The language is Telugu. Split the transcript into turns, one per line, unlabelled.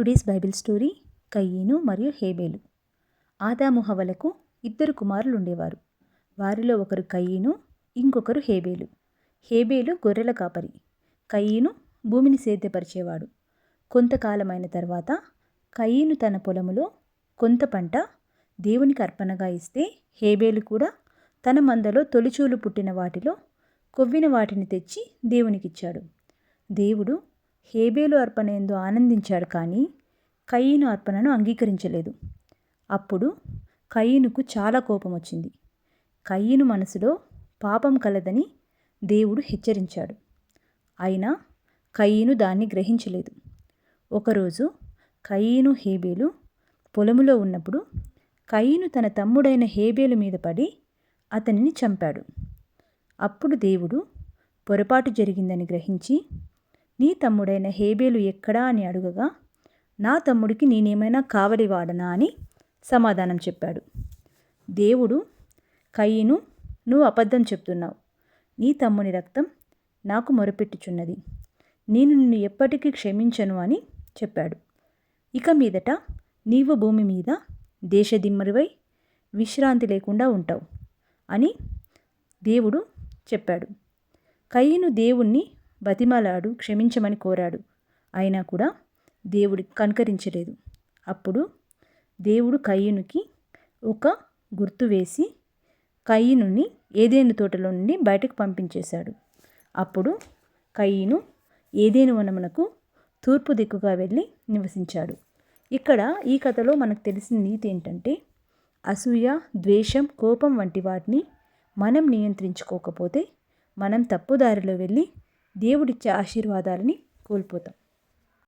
టుడేస్ బైబిల్ స్టోరీ కయ్యేను మరియు హేబేలు. ఆదాము హవలకు ఇద్దరు కుమారులు ఉండేవారు వారిలో ఒకరు కయ్యేను ఇంకొకరు హేబేలు. హేబేలు గొర్రెల కాపరి. కయ్యేను భూమిని సేద్యపరిచేవాడు. కొంతకాలమైన తర్వాత కయ్యేను తన పొలములో కొంత పంట దేవునికి అర్పణగా ఇస్తే హేబేలు కూడా తన మందలో తొలిచూలు పుట్టిన వాటిలో కొవ్విన వాటిని తెచ్చి దేవునికిచ్చాడు. దేవుడు హేబేలు అర్పణ ఎందు ఆనందించాడు కానీ కయ్యిను అర్పణను అంగీకరించలేదు. అప్పుడు కయ్యనుకు చాలా కోపం వచ్చింది కయ్యిను మనసులో పాపం కలదని దేవుడు హెచ్చరించాడు. అయినా కయ్యిను దాన్ని గ్రహించలేదు. ఒకరోజు కయ్యను హేబేలు పొలములో ఉన్నప్పుడు కయ్యిను తన తమ్ముడైన హేబేలు మీద పడి అతనిని చంపాడు. అప్పుడు దేవుడు పొరపాటు జరిగిందని గ్రహించి నీ తమ్ముడైన హేబేలు ఎక్కడా అని అడుగగా నా తమ్ముడికి నేనేమైనా కావలివాడనా అని సమాధానం చెప్పాడు. దేవుడు కయ్యను నువ్వు అబద్ధం చెప్తున్నావు. నీ తమ్ముని రక్తం నాకు మొరపెట్టుచున్నది. నేను నిన్ను ఎప్పటికీ క్షమించను అని చెప్పాడు. ఇక మీదట నీవు భూమి మీద దేశదిమ్మరివై విశ్రాంతి లేకుండా ఉంటావు అని దేవుడు చెప్పాడు. కయ్యను దేవుణ్ణి బతిమలాడు క్షమించమని కోరాడు. అయినా కూడా దేవుడి కనుకరించలేదు. అప్పుడు దేవుడు కయ్యనుకి ఒక గుర్తు వేసి కయ్యనుని ఏదేను తోటలో నుండి బయటకు పంపించేశాడు. అప్పుడు కయ్యను ఏదేను వనమునకు తూర్పు దిక్కుగా వెళ్ళి నివసించాడు. ఇక్కడ ఈ కథలో మనకు తెలిసిన నీతి ఏంటంటే అసూయ ద్వేషం కోపం వంటి వాటిని మనం నియంత్రించుకోకపోతే మనం తప్పుదారిలో వెళ్ళి దేవుడిచ్చే ఆశీర్వాదాలని కోల్పోతాం.